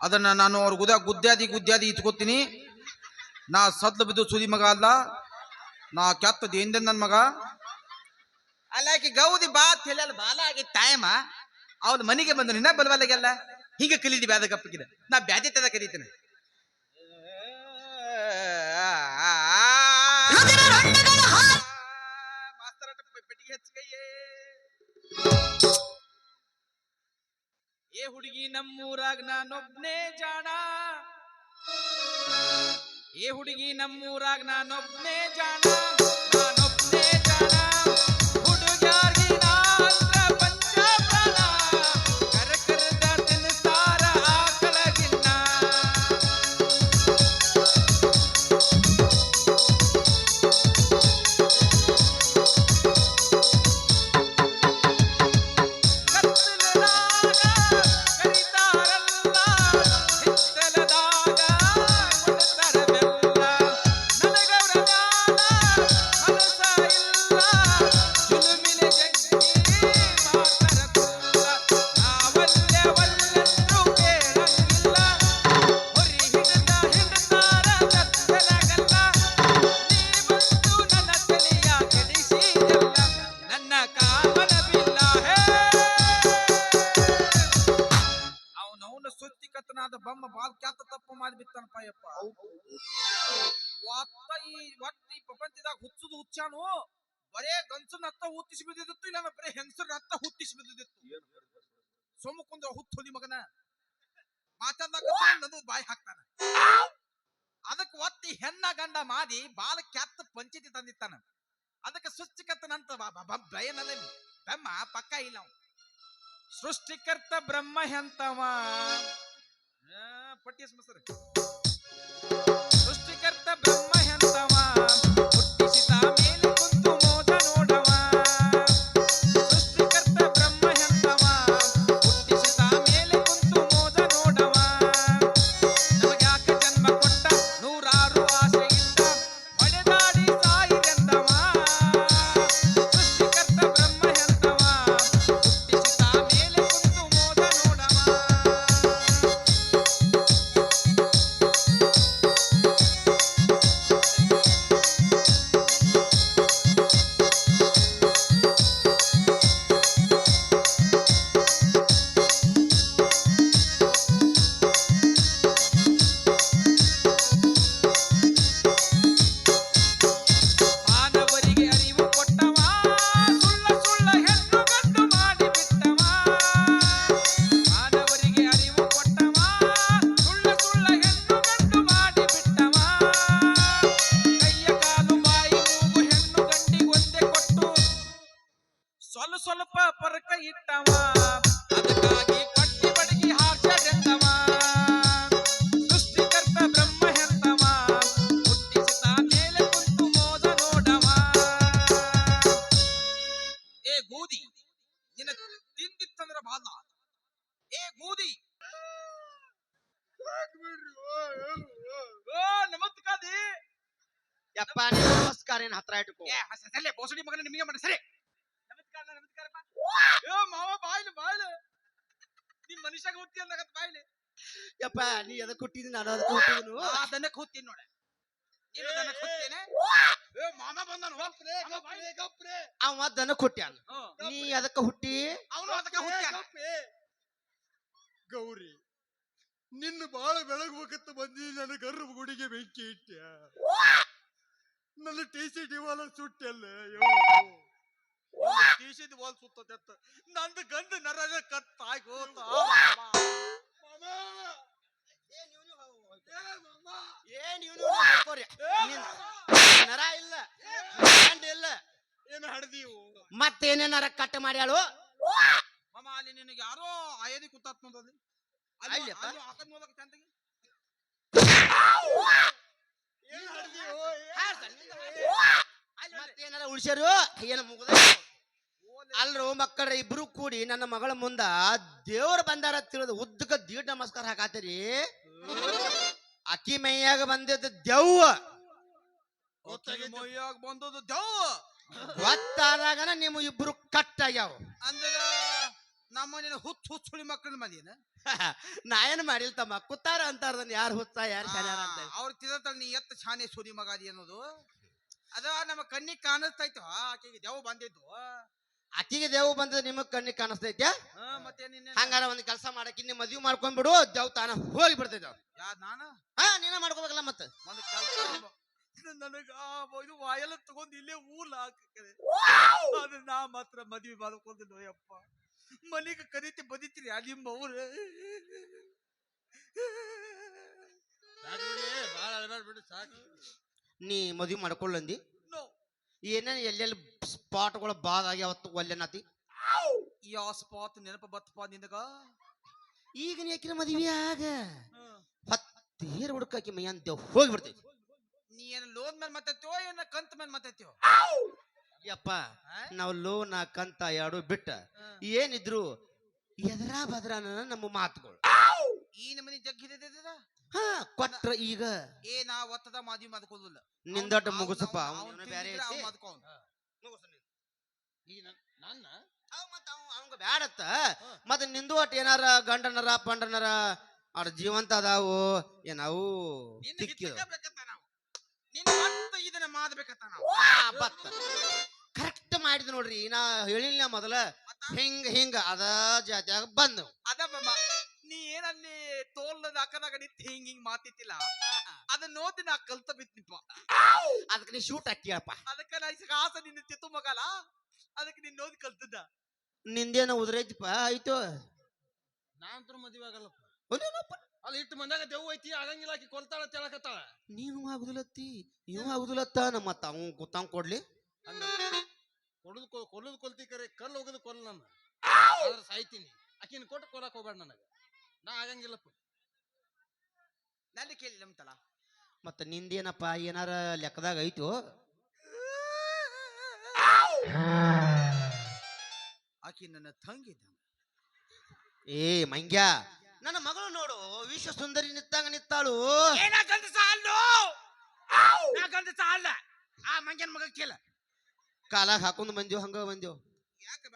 ಅದನ್ನ ನಾನು ಅವ್ರ ಗುದ ಗುದ್ದಾದಿ ಗುದ್ದಾದಿ ಇಟ್ಕೋತೀನಿ. ನಾ ಸದ್ಲು ಬಿದ್ದು ಸುದಿ ಮಗ ಅಲ್ಲ. ನಾ ಕೆತ್ತದ ಹಿಂದೆ ನನ್ನ ಮಗ? ಅಲ್ಲ ಆಕಿ ಗೌದಿ ಬಾ ತಿಳಿಯಲ್ಲ ಬಾಲ ಆಗಿ ಟೈಮ ಅವ್ನ ಮನೆಗೆ ಬಂದು ನಿನ್ನ ಬಲವಲ್ಲಗೆಲ್ಲ ಹೀಗೆ ಕಲಿದಿ ಬ್ಯಾದ ಕಪ್ಪಿಗಿದೆ ನಾ ಬ್ಯಾದಿ ತದ ಕರೀತೇನೆ ಏ ಹುಡುಗಿ ನಮ್ಮೂರಾಗ ನಾನೊಬ್ನೇ ಜಾಣ. ಏ ಹುಡುಗಿ ನಮ್ಮೂರಾಗ ನಾನೊಬ್ನೇ ಜಾಣ. ಹುಟ್ಟಿಸಿ ಬಿದ್ದಿತ್ತು ಇಲ್ಲ ಬರೀ ಹೆಂಗಸರ ರಕ್ತ ಹುಟ್ಟಿಸಿ ಬಿದ್ದಿತ್ತು ಸೋಮ ಕುಂದ್ರ ಹುತ್ತು ಹೊಲಿ ಮಗನ. ಮಾತಾಡ್ದಾಗ ಬಾಯಿ ಹಾಕ್ತಾನ. ಅದಕ್ಕೆ ಒತ್ತಿ ಹೆಣ್ಣ ಗಂಡ ಮಾದಿ ಬಾಲ ಕೆತ್ತ ಪಂಚಾಯತಿ ತಂದಿತ್ತಾನ. ಅದಕ್ಕೆ ಸುಚ್ಚಿಕತ್ತನಂತ ಬಯನಲ್ಲ ಬೆಮ್ಮ ಪಕ್ಕ ಇಲ್ಲ ಅವ ಸೃಷ್ಟಿಕರ್ತ ಬ್ರಹ್ಮ ಎಂತವ? ಪಟ್ಟಿ ಪಟ್ಟಿಸ್ ಮಸರ್ ಸೃಷ್ಟಿಕರ್ತ ಬ್ರಹ್ಮ ಸ್ವಲ್ಪ ಸ್ವಲ್ಪ ಪರಕ ಇಟ್ಟವ. ಅದಕ್ಕಾಗಿ ಕೊಟ್ಟಿ ಬಡಗಿ ಹಾಕ್ಸಡೆಂದವ ಸೃಷ್ಟಿಕರ್ತ ಬ್ರಹ್ಮ ಹೆಂದವ ಹುಟ್ಟಿಸಿದ ಮೇಲೆ ಕುಂತು ಮೋದ ನೋಡವ. ಏ ಗೋದಿ ನಿನ್ನ ತಿಂದಿತ್ತಂದ್ರ ಬಾಲ ಏ ಗೋದಿ ಓ ನಮಸ್ಕಾರಿ. ಯಪ್ಪ ನಮಸ್ಕಾರ ಏನ್ ಹತ್ರ ಇಟ್ಕೋ. ಏ ಸಲ್ಲೇ ಬೋಸಡಿ ಮಗನ ನಿಮಗೆ ಮಾಡಿ ಸರಿ ನಮಸ್ಕಾರ ನಮಸ್ಕಾರಪ್ಪ ಏ ಮಾವ ಬಾಯ್ಲು ಬಾಯ್ಲು ನಿಮ್ ಮನುಷ್ಯಾಗ ಹುಟ್ಟಿ ಅಂದಾಗತ್ ಬಾಯ್ಲಿ. ಯಪ್ಪ ನೀ ಎದಕ್ ಹುಟ್ಟಿದಿ ನಾನು ಅದಕ್ಕೆ ಹುಟ್ಟಿದನು ಆ ದನಕ್ ಹುತ್ತೀನಿ ನೋಡ. ನೀನು ದನಕ್ ಹುತ್ತೇನೆ ಏ ಮಾಮ ಬಂದನು ಗಪ್ರೆ ಗಪ್ರೆ ಗಪ್ರೆ ಅವ ದನಕ್ ಹುಟ್ಟ್ಯಾನ ನೀ ಅದಕ್ಕ ಹುಟ್ಟಿ? ಅವನು ಅದಕ್ಕೆ ಹುಟ್ಟ್ಯಾನ. ಗೌರಿ ನಿನ್ನ ಬಾಳ ಬೆಳಗ್ಬೇಕಂತ ಬಂದಿ ನನ್ನ ಗರ್ಭ ಗುಡಿಗೆ ಬೆಂಕಿ ಇಟ್ಟ ನನ್ನ ಟಿ ಡಿವಾಲ ಸುಟ್ಟಲ್ಲ ಟಿ ಶರ್ಟಿ ವಾಲ್ ಸುತ್ತ ನಂದು ಗಂಡ ನರ ಕತ್ತಾಗಿ ಹೋತ. ಏನ್ ಇವನು? ನರ ಇಲ್ಲ. ಗಂಡ ಇಲ್ಲ. ಏನು ಹಡ್ದೀವು ಮತ್ತೇನೇನಾರ ಕಟ್ ಮಾಡ್ಯಾಳು? ಮಾಮ ಅಲ್ಲಿ ನಿನಗೆ ಯಾರೋ ಆಯದಿ ಕುತ್ತಾತ್. ಅಲ್ಲಿ. ಹಾಕದ್ ನೋಡಕ್ ಚಂದಗಿ. ಏನು ಹಡ್ದೀವು ಮತ್ತೇನಾರ ಉಳಿಸ್ಯಾರು? ಏನ ಮುಗ್ದ ಅಲ್ರು ಮಕ್ಕಳ ಇಬ್ರು ಕೂಡಿ ನನ್ನ ಮಗಳ ಮುಂದ ದೇವ್ರ ಬಂದಾರ ತಿಳಿದು ಉದ್ದಕ ದೀಡ್ ನಮಸ್ಕಾರ ಹಾಕಾತಿರಿ. ಅಕ್ಕಿ ಮೈಯಾಗ ಬಂದಿದ್ದ ದೆವ್ವ. ಬಂದದ್ದು ದೆವ್ವ. ಗೊತ್ತಾದಾಗನ ನಿಮ್ಮ ಇಬ್ರು ಕಟ್ ಆಗ್ಯಾವ ಅಂದ್ರೆ ನಮ್ಮ ಹುಚ್ಚ ಹುಚ್ಚುಳಿ ಮಕ್ಕಳ ಮನೇನ ನಾ ಏನ್ ಮಾಡಿಲ್ ತಮ್ಮ ಕುತ್ತಾರ ಅಂತಾರ ಯಾರು ಹುತ್ತ ಯಾರು ಶಾನ್ಯಾರ ಅಂತ. ಅವ್ರ ತಿಂದ ನೀ ಎತ್ತ ಶಾನೆ ಸುರಿ ಮಗಾದಿ ಅನ್ನೋದು. ಅದ ನಮ್ಮ ಕಣ್ಣಿಗೆ ಕಾಣಿಸ್ತೈತೋ ಆಕೆಗೆ ದೆವ್ವ ಬಂದಿದ್ದು. ಆಕಿಗೆ ದೇವು ಬಂದ್ರೆ ನಿಮಗ್ ಕಣ್ಣಿಗೆ ಕಾಣಿಸ್ತೈತೆ ನಿನ್ನೆ ಹಂಗಾರ ಒಂದ್ ಕೆಲಸ ಮಾಡಕ್ಕೆ ಇನ್ನೇ ಮದ್ವಿ ಮಾಡ್ಕೊಂಡ್ಬಿಡು ದೇವ್ ತಾನ ಹೋಗಿ ಬಿಡ್ತೈತೆ ನಾನ? ಹಾ ನೀನ ಮಾಡ್ಕೋಬೇಕಲ್ಲ ಮತ್ತ. ಒಂದು ಕೆಲಸ ನನಗ ಇದು ವಾಯಲ್ಲ ತಗೊಂಡ್ ಇಲ್ಲೇ ಊರ್ಲ ಹಾಕರೆ ಆದ್ರೆ ನಾ ಮಾತ್ರ ಮದ್ವಿ ಮಾಡ್ಕೊಂಡಿಲ್ಲ ಯಪ್ಪ. ಮನೆಗೆ ಕರೀತಿ ಬದಿತೀರಿ ನಿಮ್ಮ ಅವ್ರ ಸಾಕು ಬಿಡಿ ಸಾಕು. ನೀ ಮದ್ವಿ ಮಾಡ್ಕೊಳ್ಳಂದಿ? ಏನೇನ್ ಎಲ್ಲೆಲ್ಲಿ ಸ್ಪಾಟ್ಗಳು ಬಾದ್ ಅವತ್ತು ಒಲ್ಲೆನತಿ ಯಾವ ಸ್ಪಾತ್ ನೆನಪು ಬತ್ತಪ್ಪ ನಿನಗ? ಈಗ ನೀಕಿನ ಮದುವೆ ಆಗ? ಹತ್ತೇರ್ ಹುಡುಕಾಕಿ ಮೈ ಅಂತ ಹೋಗ್ಬಿಡ್ತೈತಿ ನೀ ಏನ್ ಲೋನ್ ಮೇಲೆ ಮತ್ತೈತೋ ಏನ ಕಂತ ಮೇಲೆ ಮತ್ತೈತೋ ಯಪ್ಪ ನಾವು ಲೋನ ಕಂತ ಎರಡು ಬಿಟ್ಟ. ಏನಿದ್ರು ಎದರ ಬದ್ರನ ನಮ್ಮ ಮಾತುಗಳು. ಈ ನಮ್ಮನೆ ಜಗ್ಗಿದ ಹಾ ಕೊಟ್ರ ಈಗ. ಏ ನಾ ಒತ್ತದ ಮಾದಿ ಮಾಡ್ಕೊಳ್ಳಲ್ಲ ನಿಂದಟ ಮುಗಿಸಪ್ಪ. ಅವ್ನ ಬ್ಯಾರೆ ಐತಿ. ಈಗ ನನ್- ನನ್ನ? ಅವ್ ಮತ್ತ್ ಅವ್- ಅವಂಗ ಬ್ಯಾಡತ್ತ. ಮತ್ತ ನಿಂದು ಒಟ್ ಏನಾರ ಗಂಡನರ ಪಂಡನರ ಅವ್ರ ಜೀವಂತ ಅದಾವು ಏನಾವು ತಿಕ್ಕಿದ ಇದನ್ನ ಮಾದಬೇಕತ್ತ ನಾವು. ಬತ್ತ. ಕರೆಕ್ಟ್ ಮಾಡಿದ್ ನೋಡ್ರಿ. ನಾ ಹೇಳಿಲ್ಲ ಮೊದಲ. ಹಿಂಗ ಹಿಂಗ ಅದ ಜಾತ್ಯಾಗ ಬಂದವು. ಅದ ನೀ ಏನಲ್ಲಿ ತೋಲ್ದ ಅಕ್ಕದಾಗ ನಿಂತ ಹಿಂಗ್ ಹಿಂಗ್ ಮಾತಿತ್ತಿಲ್ಲ. ಅದನ್ನ ನೋಡಿ ನಾ ಕಲ್ತ ಬಿತ್ತಿಪ್ಪ ಅದಕ್ಕೆ ನೀ ಶೂಟ್ ಹಾಕಿಯಪ್ಪ ಅದಕ್ಕೆ ನಾ ಈಗ ಆಸ ನಿನ್ನ ತಿತ್ತು ಮಗಲ. ಅದಕ್ಕೆ ನಿನ್ನ ನೋದಿ ಕಲ್ತಿದ್ದ. ನಿಂದೇನ ಉದ್ರೈತಿಪ್ಪ ಆಯ್ತು. ನಾನಂತೂ ಮದುವೆ ಆಗಲ್ಲಪ್ಪ. ಅಲ್ಲ ಅಲ್ಲಿ ಇಟ್ಟು ಮಂದಾಗ ದೆವ್ವ ಐತಿ ಆಗಂಗಿಲ್ಲ ಆಕಿ ಕೊಲ್ತಾಳ ತೆಳಕತ್ತಾಳ ನೀನು ಆಗುದಿಲ್ಲತ್ತಿ ನೀವು ಆಗುದಿಲ್ಲತ್ತ ನಮ್ಮ ಮತ್ತ ಅವ್ ಕೊಡ್ಲಿ. ಹಂಗ. ಕೊಡುದು ಕೊಲ್ಲುದು ಕೊಲ್ತಿ ಕರೆ ಕಲ್ಲು ಹೋಗುದು ಕೊಲ್ಲ ನನ್ನ ಆದ್ರೆ ಸಾಯ್ತೀನಿ. ಆಕಿನ ಕೊಟ್ಟು ಕೊಲಕ್ ಹೋಗ್ಬೇಡ ನನಗ. ನಾ ಆಗಂಗಿಲ್ಲಪ್ಪ. ನನ್ನ ಕೇಳಿ ನಮ್ತಲ್ಲ ಮತ್ತ ನಿಂದೇನಪ್ಪ ಏನಾರ ಲೆಕ್ಕದಾಗ ಐತು? ಆಕಿ ನನ್ನ ತಂಗಿದ್ದ. ಏ ಮಂಗ್ಯ ನನ್ನ ಮಗಳು ನೋಡು ವಿಶ್ವ ಸುಂದರಿ ನಿತ್ತಾಗ ನಿತ್ತಾಳು ಏನ ಸಾಲು ನಾ. ಗಂಧ ಸಾಲ ಆ ಮಂಗ್ಯನ ಮಗ ಕೇಳ. ಕಾಲಾಗ ಹಾಕೊಂಡು ಬಂದೇವು ಹಂಗ ಬಂದೇವು ಯಾಕೆ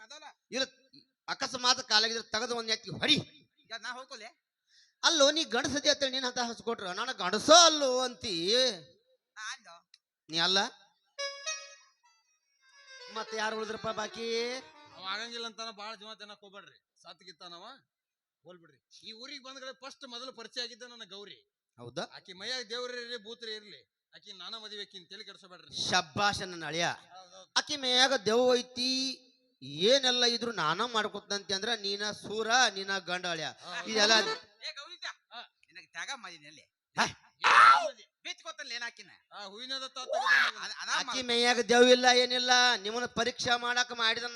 ಅಕಸ್ಮಾತ್ ಕಾಲಾಗಿದ್ರೆ ತೆಗೆದು ಒಂದ್ ಎತ್ತಿ ಹೊಡಿ. ನಾ ಹೋಗ್ಕೊಲೆ. ಅಲ್ಲೋ ನೀ ಗಂಡಸದಿ ಅತ್ತ ನೀನ್ ಅಂತ ಹಚ್ಕೊಟ್ರ ನಾನು ಗಂಡಸ ಅಲ್ಲೋ ಅಂತಿ. ನಾ ನೀ ಅಲ್ಲ? ಮತ್ತೆ ಯಾರು ಉಳಿದ್ರಪ್ಪ ಬಾಕಿ? ಅವ ಆಗಂಗಿಲ್ಲ ಅಂತಾನ ಬಾಳ ಜೀವ ತಿನ್ನಕ್ ಹೋಗ್ಬೇಡ್ರಿ. ಸತ್ಗಿತ್ತಾನವ ಹೋಲ್ಬಿಡ್ರಿ ಈ ಊರಿಗೆ ಬಂದ್ಗಡೆ ಫಸ್ಟ್ ಮೊದಲು ಪರಿಚಯ ಆಗಿದ್ದ ನನ್ನ ಗೌರಿ. ಹೌದಾ? ಆಕಿ ಮೈಯಾಗ ದೇವ್ರ ಇರ್ಲಿ ಭೂತ್ರಿ ಇರ್ಲಿ. ಆಕಿ ನಾನ ಮದಿವೆ ಆಕಿನ್ ತಲೆ ಕೆಡಿಸಬೇಡ್ರಿ ಶಬ್ಬಾಷ ನನ್ನ ಅಳಿಯ. ಆಕಿ ಮೇಯಾಗ ದೆವ್ವ ಐತಿ. ಏನೆಲ್ಲ ಇದ್ರು ನಾನ ಮಾಡ್ಕೊತಂತಿ ಅಂದ್ರ ನೀನ ಸೂರ ನೀನ ಗಂಡ ಅಳಿಯ ಇದೆಲ್ಲ ಏ ಗೌರಿತ. ನಿನಗೆ ತ್ಯಾಗ ಮಾಡಿನಿ ಅಲ್ಲಿ. ಆಕಿ ಮೇಯಾಗ ದೆವ್ ಇಲ್ಲ ಏನಿಲ್ಲ. ನಿಮ್ಮನ್ನ ಪರೀಕ್ಷೆ ಮಾಡಾಕ ಮಾಡಿದ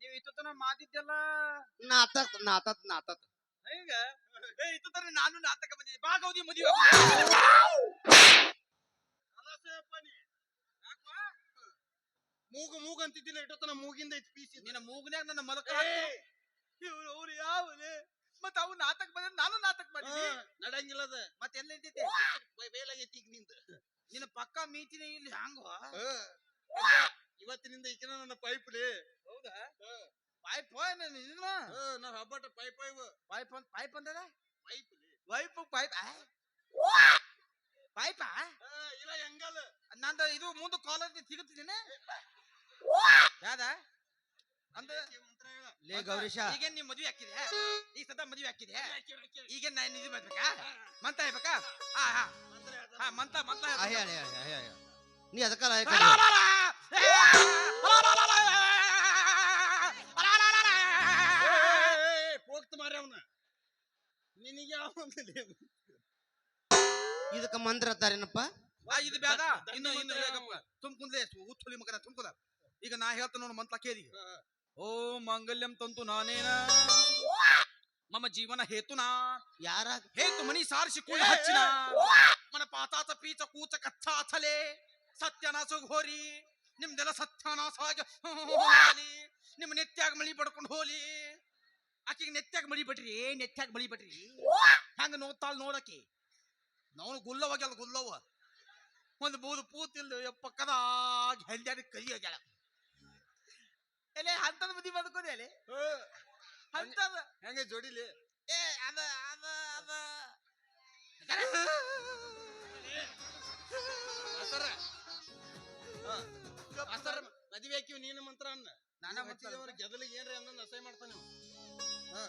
ನೀವ್ ಇತ್ತನ ಮಾತಿದ್ದಲ್ಲ ನಾತತ್ ನಾತತ್ ನಾತತ್ ಈಗ ಏ ಇತ್ತತನ ನಾನು ನಾಟಕ ಬಂದಿದ್ದೆ ಬಾ ಗೌದಿ ಮದುವೆ. ಮೂಗು ಮೂಗು ಅಂತಿದ್ದಿಲ್ಲ ಇಟತನ ಮೂಗಿಂದ ಐತಿ ಪೀಸ್ ನಿನ್ನ ಮೂಗ್ನ್ಯಾಗ ನನ್ನ ಮಲಕ ಇವ್ರು ಅವ್ರು ಯಾವಲೆ ಮತ್ತ ಅವ್ ನಾಟಕ ಬಂದ್ರೆ ನಾನು ನಾಟಕ ಮಾಡಿದ್ದೆ ನಡಂಗಿಲ್ಲ ಅದ. ಮತ್ತೆ ಎಲ್ಲ ಇದ್ದೈತಿ ಬೇಲಾಗೈತಿ ಈಗ ನಿಂದ. ನಿನ್ನ ಪಕ್ಕ ಮೀತಿನ ಇಲ್ಲಿ ಹಂಗ ಇವತ್ತಿನಿಂದ ಈಕಿನ ನನ್ನ ಪೈಪ್ ರೀ. ಹೌದಾ? ಪೈಪ್ ನಿನ್ನ? ನಾವ್ ಹಬ್ಬಟ ಪೈಪ್ ಪೈಪ್ ಪೈಪ್ ಅಂತ ಪೈಪ್ ಅಂದದ ಪೈಪ್ ಪೈಪ್ ಪೈಪ್ ಪೈಪಾ ಆ, ಇಲ್ಲ ಇದು ಮುಂದೆ ಕಾಲೇಜ್ ಸಿಗುತ್ತಿದ್ದೇನೆ ಯಾದ ಅಂದ ಲೇ ಗೌರೀಶ. ಈಗೇನ್ ನೀವ್ ಮದ್ವೆ ಹಾಕಿದೆ ಈಗ ಸದಾ ಮದ್ವೆ ಹಾಕಿದೆ ಈಗೇನ್ ನಾನು ಇದು ಮಾಡ್ಬೇಕಾ ಮಂತ ಹೇಳ್ಬೇಕಾ? ಹಾ ಹಾ. ಹಾ ಮಂತ ಮಂತ ಹೇಳ್, ಹೇಳ್, ಹೇಳ್, ಹೇಳ್. ನೀ ಅದಕ್ಕಲ್ಲ ಅಲ! ಹೋಗ್ತ ಮಾರಿ ಅವನ. ನಿನಗೆ ಯಾವ ಇದಕ್ಕ ಮಂತ್ರ ಅತ್ತಾರೇನಪ್ಪ ಆ, ಇದು ಬ್ಯಾಡ ಇನ್ನು ಇನ್ನು ಕುಂದ್ಲೆ ಉಚ್ಚುಳಿ ಮಗನ ತುಂಬ್ಕುದ ಈಗ ನಾ ಹೇಳ್ತ ನೋಡು ಮಂತ ಕೇಳಿ ಓ ಮಾಂಗಲ್ಯಂ ತಂತು ನಾನೇನ? ಮಮ ಜೀವನ ಹೇತುನಾ? ಯಾರ? ಹೇತು ಮನಿ ಸಾರಿಸಿ ಕೂಡ ಹಚ್ಚಿನ? ಮನ ಪಾತಾತ ಪೀಚ ಕೂಚ ಕಚ್ಚಾಚಲೆ ಸತ್ಯನಾಶ ಘೋರಿ ನಿಮ್ದೆಲ್ಲ ಸತ್ಯನಾಶ ಆಗಿ ನಿಮ್ಮ ನಿಮ್ ನೆತ್ಯಾಗ ಮಳಿ ಪಡ್ಕೊಂಡು ಹೋಲಿ. ಆಕಿಗೆ ನೆತ್ಯಾಗ ಮಳಿ ಬಿಟ್ರಿ ನೆತ್ಯಾಗ ಮಳಿ ಬಿಟ್ರಿ ಹೆಂಗ ನೋಡ್ತಾಳ ನೋಡಕಿ ನಾವು ಗುಲ್ಲವಾಗಿ ಅಲ್ಲ ಗುಲ್ಲವ. ಒಂದು ಬೂದು ಪೂತಿಲ್ದು ಪಕ್ಕದಾಗ ಹೆಂಡ್ಯಾಡಿ ಕೈ ಆಗ್ಯಾಳ ಎಲೆ ಅಂತದ ಬುದ್ಧಿ ಬದುಕೋದೆ ಎಲೆ? ಹಂತದ. ಹೆಂಗೆ ಜೋಡಿಲಿ? ಏ ಅದ ಅದ ಅದ. ಅಸರ. ಅಸರ ಮದುವೆ ಹಾಕಿವ್ ನೀನು ಮಂತ್ರ ಅನ್ನ. ನಾನ ಹಚ್ಚಿದವ್ರ ಗೆದಲಿಗೆ ಏನ್ರಿ ಅಂದ್ ಅಸಹ್ಯ ಮಾಡ್ತಾನೆ. ಹಾ.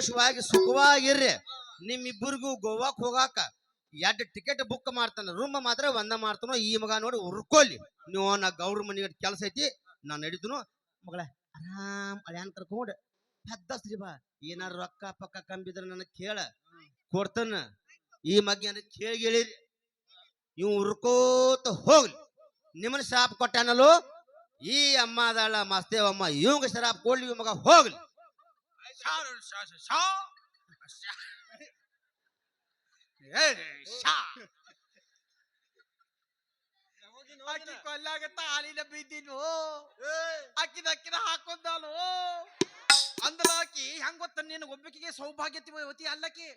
ಸಂತೋಷವಾಗಿ, ಸುಖವಾಗಿರ್ರಿ. ನಿಮ್ಮಿಬ್ಬರಿಗೂ ಗೋವಾಕ್ ಹೋಗಾಕ ಎರಡು ಟಿಕೆಟ್ ಬುಕ್ ಮಾಡ್ತಾನೆ. ರೂಮ್ ಮಾತ್ರ ಒಂದ ಮಾಡ್ತಾನೋ, ಈ ಮಗ ನೋಡಿ ಉರ್ಕೊಳ್ಳಿ ನೀವು ನಾ ಗೌರ ಮನೆಗೆ ಕೆಲಸ ಐತಿ, ನಾ ನಡೀತನು. ಮಗಳ, ಆರಾಮ್ ಅಳ್ಯಾನ್ ಕರ್ಕೊಂಡು ಪದ್ದಸ್ರಿ ಬಾ. ಏನಾರ ರೊಕ್ಕ ಪಕ್ಕ ಕಂಬಿದ್ರ ನನಗೆ ಕೇಳ. ಕೊಡ್ತಾನ. ಈ ಮಗ್ ಏನಾರ ಕೇಳಿ ಹೇಳಿರಿ ಇವ್ ಉರ್ಕೋತ ಹೋಗ್ಲಿ. ನಿಮ್ಮನ್ನ ಶಾಪ್ ಕೊಟ್ಟಾನಲ್ಲೋ ಈ ಅಮ್ಮ ಅದಳ ಮಸ್ತೇವಮ್ಮ ಇವಂಗ ಶರಾಪ್ ಕೊಡ್ಲಿ ಮಗ ಹೋಗ್ಲಿ. ಶಾ ಶಾ ಶಾ ಶಾ ಶಾ. ಏ, ಶಾ. ಹೋಗಿ ಆಕಿ ನೋಡಿನ. ಕೊಲ್ಲಾಗ ತಾಳಿನ ಬಿದ್ದಿನು ಅಕ್ಕಿದ ಅಕ್ಕಿನ ಹಾಕೊಂಡಾನು ಅಂದ್ರ ಆಕಿ ಹೆಂಗ್ ಗೊತ್ತ ನೀನು ಒಬ್ಬಕಿಗೆ ಸೌಭಾಗ್ಯವತಿ ಅಲ್ಲಕಿ?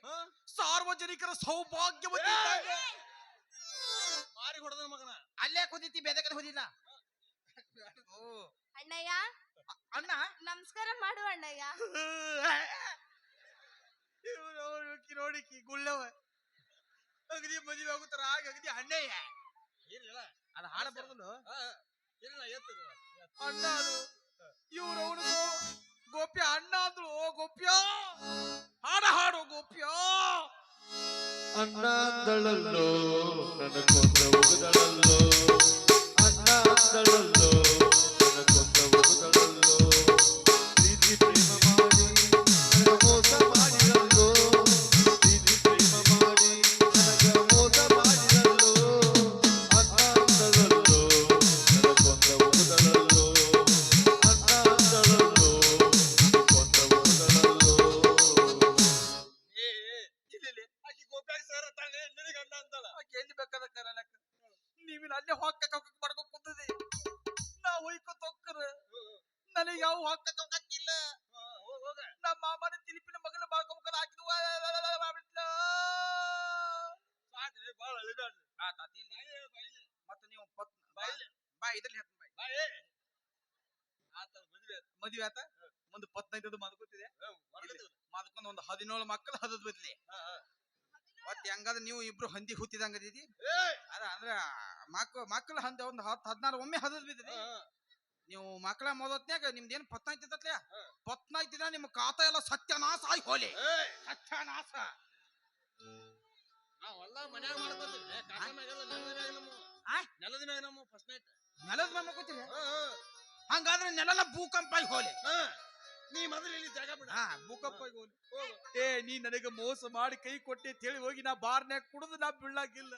ಸಾರ್ವಜನಿಕರ ಸೌಭಾಗ್ಯವತಿ. ಮಾರಿ ಹೊಡೆದ ಮಗನ ಅಲ್ಲೇ ಕುದಿತಿ ಬೇದಕದ ಹೋದಿಲ್ಲ ಓ ಅಣ್ಣಯ್ಯ ಅಣ್ಣ? ನಮಸ್ಕಾರ ಮಾಡು ಅಣ್ಣಯ್ಯ. ಇವ್ರು ಅವ್ರು ಇವ್ಕಿ ನೋಡಿಕಿ ಗುಳ್ಳವ. ಅಗದಿ ಮದುವೆ ಆಗುತ್ತಾರ ಆಗ ಅಗದಿ ಅಣ್ಣಯ್ಯ. ಇರ್ಲಿಲ್ಲ ಅದು ಹಾಡ ಎತ್ತದ. ಅಣ್ಣ ಅದು. ಇವ್ರು ಅವನು ಗೋಪ್ಯ ಅಣ್ಣ ಅಂದ್ರು ಓ ಗೋಪ್ಯ. ಹಾಡ ಹಾಡು ಗೋಪ್ಯ. ಅಣ್ಣ ಅಂದಳಲ್ಲೋ ನನ್ನ ಕೊಂದ ಒಗದಳಲ್ಲೋ ಬಾ ಇದ್ರಲ್ಲಿ ಹೇಳ್ತೀನಿ ಬಾ ಬಾ ಆತ ಮದುವೆ ಮದುವೆ ಆತ? ಮುಂದೆ ಪತ್ನೈದು ಮದ್ಕೋತಿದೆ. ಮದ್ಕೊಂಡ್ ಒಂದು ಹದಿನೇಳು ಮಕ್ಕಳು ಹದದ್ ಬದ್ಲಿ ಮತ್ತೆ ಹಾ. ಹೆಂಗಾದ್ರೆ ನೀವು ಇಬ್ರು ಹಂದಿ ಹುತ್ತಿದಂಗದಿದಿ ಏಯ್! ಅದ ಅಂದ್ರ ಮಕ್ಳು ಮಕ್ಳು ಹಂದ ಒಂದ್ ಹತ್ತು ಹದಿನಾರು ಒಮ್ಮೆ ಹದದ್ ಹಾ. ನೀವು ಮಕ್ಕಳ ಮೊದತ್ನ್ಯಾಗ ನಿಮ್ದೇನ್ ಪತ್ನಾಯ್ತಿತ್ತತ್ಲೆ ಪತ್ನ ಪತ್ನಾಯ್ತಿದ ನಿಮ್ ಕಾತ ಎಲ್ಲ ಸತ್ಯನಾಶ ಆಯ್ ಹೋಲಿ! ಸತ್ಯನಾಶ. ನಾವೆಲ್ಲ ಮನ್ಯಾಗ ಮಾಡ್ಕೊತೀವಿ? ನೆಲದ ಮ್ಯಾಗ ನಮ್ಮ ಫಸ್ಟ್ ನೈಟ್ ನೆಲದ ಮೇಲೆ ಕೂತಿರ? ಹಂಗಾದ್ರೆ ನೆಲನ ಭೂಕಂಪ ಆಗಿ ಹೋಲಿ ನೀ ಮೊದಲು ಇಲ್ಲಿ ಜಾಗ ಬಿಡ. ಹಾ ಭೂಕಂಪ ಆಗಿ ಹೋಲಿ ಏ ನೀ ನನಗೆ ಮೋಸ ಮಾಡಿ ಕೈ ಕೊಟ್ಟಿ ತಿಳಿ ಹೇಳಿ ಹೋಗಿ ನಾ ಬಾರ್ನ್ಯಾಗ ಕುಡಿದು ನಾ ಬೀಳಾಗಿಲ್ಲ.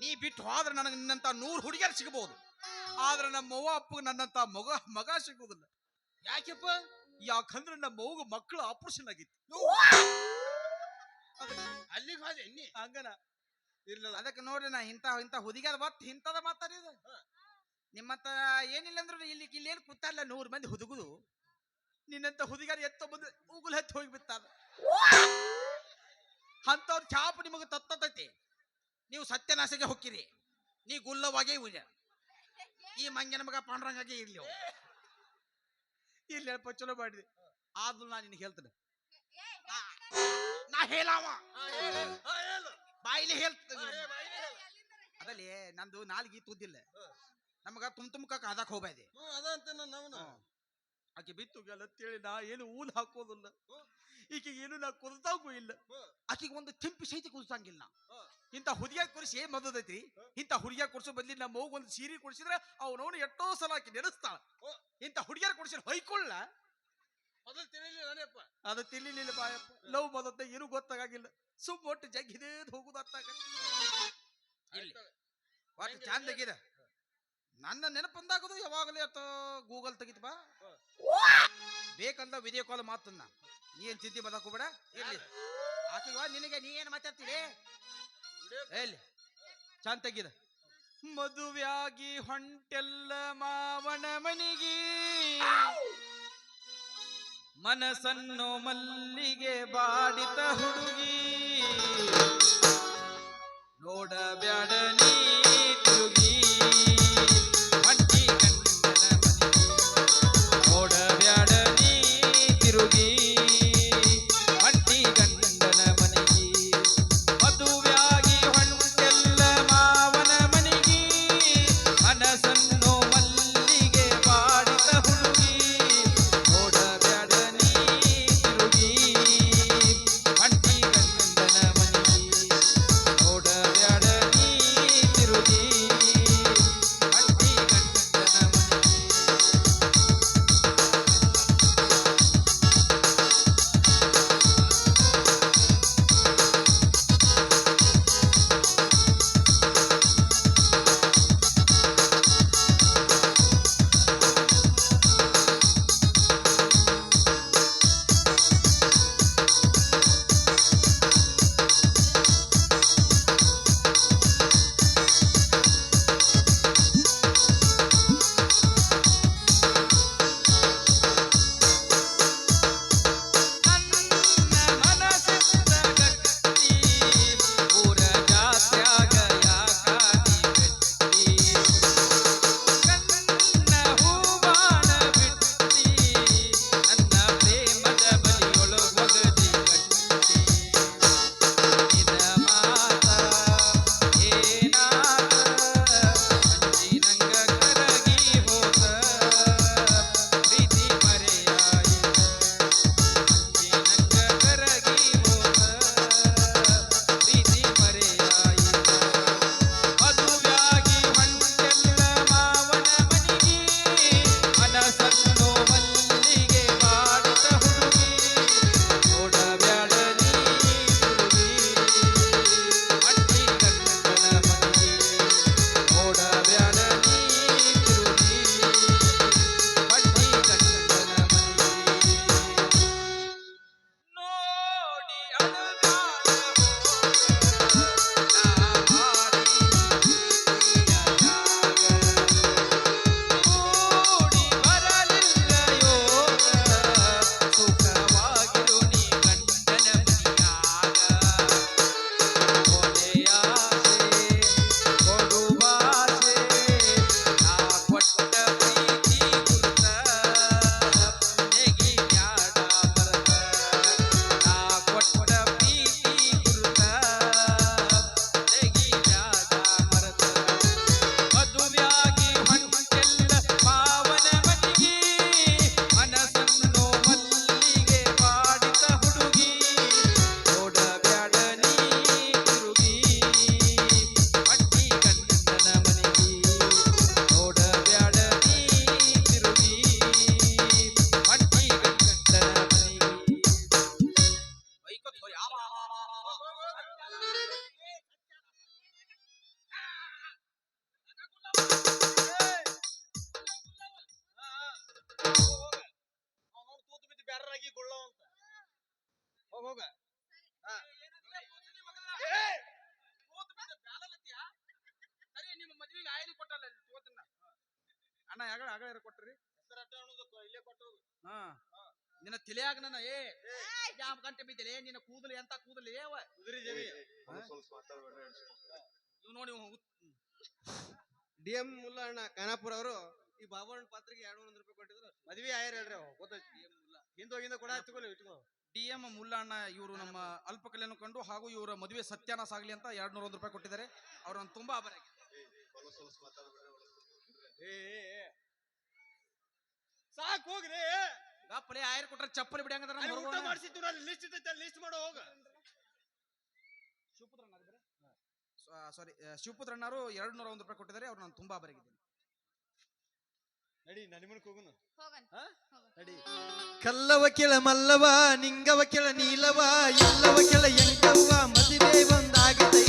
ನೀ ಬಿಟ್ಟು ಹೋದ್ರೆ ನನಗೆ ನಿನ್ನಂತ ನೂರು ಹುಡುಗಿಯರು ಸಿಗಬಹುದು ಆದ್ರೆ ನಮ್ಮ ಅವ್ವ ಅಪ್ಪಗೆ ನನ್ನಂತ ಮಗ ಮಗ ಸಿಗುವುದಿಲ್ಲ ಯಾಕೆಪ್ಪ? ಯಾಕಂದ್ರೆ ನಮ್ಮ ಅವ್ಗ ಮಕ್ಕಳು ಆಪರೇಷನ್ ಆಗಿತ್ತು. ಅಲ್ಲಿಗೆ ಹೋದೆ ನೀ ಹಂಗನ. ಇರ್ಲಿಲ್ಲ ಅದಕ್ಕೆ ನೋಡ್ರಿ ನಾ ಇಂತ ಇಂತ ಹುಡುಗಿಯದ ಮತ್ ಇಂತದ ಇದು ನಿಮ್ಮತ್ತ ಏನಿಲ್ಲ ಅಂದ್ರು ಇಲ್ಲಿ ಇಲ್ಲಿ ಏನು ಕೂತಾರಲ್ಲ ನೂರು ಮಂದಿ ಹುದುಗುದು ನಿನ್ನಂತ ಹುದಿಗಾರ ಎತ್ತ ಬಂದು ಉಗುಲ್ ಹತ್ತಿ ಹೋಗಿ ಬಿತ್ತಾರ ಅಂತವ್ರ ಚಾಪು ನಿಮಗೆ ತತ್ತತೈತಿ ನೀವು ಸತ್ಯನಾಶಕ್ಕೆ ಹೊಕ್ಕಿರಿ ನೀ ಗುಲ್ಲವಾಗೇ ಉಜ ಈ ಮಂಗೆ ನಮಗ ಪಾಂಡ್ರಂಗಾಗೆ ಇರ್ಲಿ ಇಲ್ಲಿ ಹೇಳಪ್ಪ ಚಲೋ ಮಾಡಿದೆ ಆದ್ರೂ ನಾ ನಿನಗೆ ಹೇಳ್ತೇನೆ ನಾ- ನಾ ಹೇಳವ ಬಾಯಿಲೆ ಹೇಳ್ತ ಅದಲ್ಲೇ ನಂದು ನಾಲ್ಗಿ ತುದ್ದಿಲ್ಲ ನಮಗ ತುಮ್ ತುಮ್ಕ ಅದಕ್ಕೆ ಹೋಗ್ಬೇಡಿ ಅದಂತ ನಾವು ಆಕೆ ಬಿತ್ತು ಅಂತೇಳಿ ನಾ ಏನು ಊದ್ ಹಾಕೋದಿಲ್ಲ. ಈಕೆ ಏನು ನಾ ಕುರ್ತಾಗೂ ಇಲ್ಲ. ಆಕೆಗೆ ಒಂದು ತಿಂಪಿ ಸಹಿತ ಕುರ್ಸಂಗಿಲ್ಲ. ಇಂಥ ಹುಡುಗಿಯಾಗ ಕುರಿಸಿ ಏನ್ ಮದದೈತಿ ಇಂಥ ಹುಡುಗಿಯಾಗ ಕೊಡ್ಸೋ ಬದ್ಲಿ ನಮ್ಮ ಮಗು ಒಂದು ಸೀರೆ ಕೊಡಿಸಿದ್ರೆ ಅವನವನು ಎಷ್ಟೋ ಸಲ ಆಕೆ ನೆನೆಸ್ತಾಳ. ಇಂಥ ಹುಡುಗಿಯರ್ ಕೊಡಿಸಿದ್ರೆ ಹೊಯ್ಕೊಳ್ಳ ಅದು ತಿಳಿಲಿಲ್ಲ ಬಾಯಪ್ಪ. ಲವ್ ಮೊದಲ ಇರು ಗೊತ್ತಾಗಿಲ್ಲ ಸುಮ್ ಒಟ್ಟು ಜಗ್ಗಿದೇದ್ ಹೋಗುದು ಅರ್ಥ ನನ್ನ ನೆನಪಂದಾಗದು ಯಾವಾಗಲೇ ಅತ್ತ ಗೂಗಲ್ ತೆಗಿತ ಬೇಕಂದ ವಿಡಿಯೋ ಕಾಲ್ ಮಾತನ್ನ. ನೀ ಏನ್ ಚಿಂತೆ ಬದಕು ಬೇಡ. ಇಲ್ಲಿ. ಆಕೆಗೆ ನಿನಗೆ ನೀ ಏನ್ ಮಾತಾಡ್ತೀರಿ? ಇಲ್ಲಿ ಚಾಂದ ತೆಗಿದ. ಮದುವೆಯಾಗಿ ಹೊಂಟೆಲ್ಲ ಮಾವನ ಮನೆಗೆ. ಮನಸ್ಸನ್ನು ಮಲ್ಲಿಗೆ ಬಾಡಿತ ಹುಡುಗಿ. ಡಿಎಂ ಮುಲ್ಲಣ್ಣ ಖಾನಾಪುರ ಅವರು ಈ ಬಾಬಣ್ಣ ಪಾತ್ರಿಗೆ ಎರಡು ರೂಪಾಯಿ ಕೊಟ್ಟಿದ್ರು. ಮದ್ವೆ ಆಯ್ರ ಹೇಳ್ರಿ ಗೊತ್ತಾಯ್ತು ಹಿಂದೋಗಿಂದ ಕೂಡ ಡಿಎಂ ಮುಲ್ಲಣ್ಣ ಇವರು ನಮ್ಮ ಅಲ್ಪ ಕಲೆಯನ್ನು ಕಂಡು ಹಾಗೂ ಇವರ ಮದುವೆ ಸತ್ಯಾನಾಸ ಆಗಲಿ ಅಂತ ಎರಡ್ ನೂರ ಒಂದ್ ರೂಪಾಯಿ ಕೊಟ್ಟಿದ್ದಾರೆ. ಅವ್ರನ್ನ ತುಂಬಾ ಆಭಾರ ಸಾಕು ಹೋಗ್ರಿ. ಗಪ್ಪಲೆ ಆಯ್ರು ಕೊಟ್ರೆ ಚಪ್ಪಲಿ ಬಿಡಿ ಹಂಗಂದ್ರೆ ಲಿಸ್ಟ್ ಲಿಸ್ಟ್ ಮಾಡೋ ಹೋಗ. ಸಾರಿ ಶಿವಪುತ್ರಣ್ಣವರು ಎರಡು ನೂರ ಒಂದು ರೂಪಾಯಿ ಕೊಟ್ಟಿದ್ದಾರೆ. ಅವ್ರು ನಾನು ತುಂಬಾ ಬರಗಿದ್ದೀನಿ ಕಲ್ಲವ ಕೆಳ ಮಲ್ಲವ ನಿಂಗವ ಕೆಳ ನೀಲವ ಇಲ್ಲವ ಕೆಳ ಎಂಟವ ಮದುವೆ ಒಂದಾಗತೈ